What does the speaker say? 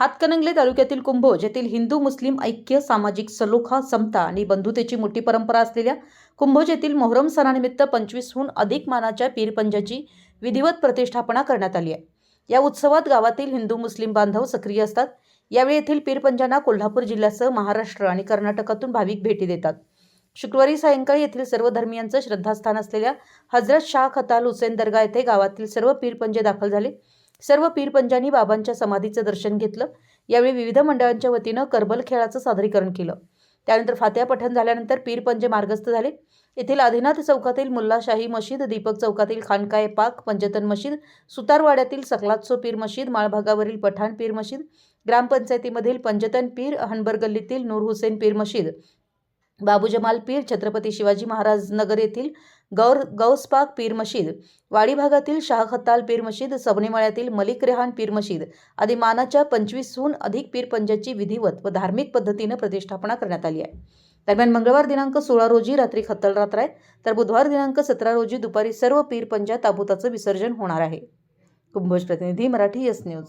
हातकणंगले तालुक्यातील कुंभोज येथील हिंदू मुस्लिम ऐक्य सामाजिक सलोखा समता आणि बंधुतेची मोठी परंपरा असलेल्या कुंभोज येथील मोहरम सणानिमित्त पंचवीसहून अधिक मानाच्या पीरपंजाची विधिवत प्रतिष्ठापना करण्यात आली आहे. या उत्सवात गावातील हिंदू मुस्लिम बांधव सक्रिय असतात. यावेळी येथील पीरपंजांना कोल्हापूर जिल्ह्यासह महाराष्ट्र आणि कर्नाटकातून भाविक भेटी देतात. शुक्रवारी सायंकाळी येथील सर्व धर्मियांचं श्रद्धास्थान असलेल्या हजरत शाह खताल हुसेन दर्गा येथे गावातील सर्व पीरपंजे दाखल झाले. सर्व पीरपंजांनी बाबांच्या समाधीचं दर्शन घेतलं. यावेळी विविध मंडळांच्या वतीनं करबल खेळाचं सादरीकरण केलं. त्यानंतर फात्या पठण झाल्यानंतर पीरपंजे मार्गस्थ झाले. येथील आदिनाथ चौकातील मुल्लाशाही मशीद दीपक चौकातील खानकाय पाक पंजतन मशीद सुतारवाड्यातील सकलात्सो पीर मशीद माळभागावरील पठाण पीर मशीद ग्रामपंचायतीमधील पंजतन पीर हनबर गल्लीतील नूर हुसेन पीर मशीद बाबू जमाल पीर छत्रपती शिवाजी महाराज नगर येथील गौर गौसपाक पीर मशीद वाडी भागातील शाह खत्ताल पीर मशीद सबनीमळ्यातील मलिक रेहान पीर मशीद आदी मानाच्या पंचवीसहून अधिक पीर पंजाची विधिवत व धार्मिक पद्धतीनं प्रतिष्ठापना करण्यात आली आहे. दरम्यान मंगळवार दिनांक सोळा रोजी रात्री खत्तल रात्र आहे तर बुधवार दिनांक सतरा रोजी दुपारी सर्व पीर पंजा ताबुताचं विसर्जन होणार आहे. कुंभोज प्रतिनिधी मराठी यस न्यूज.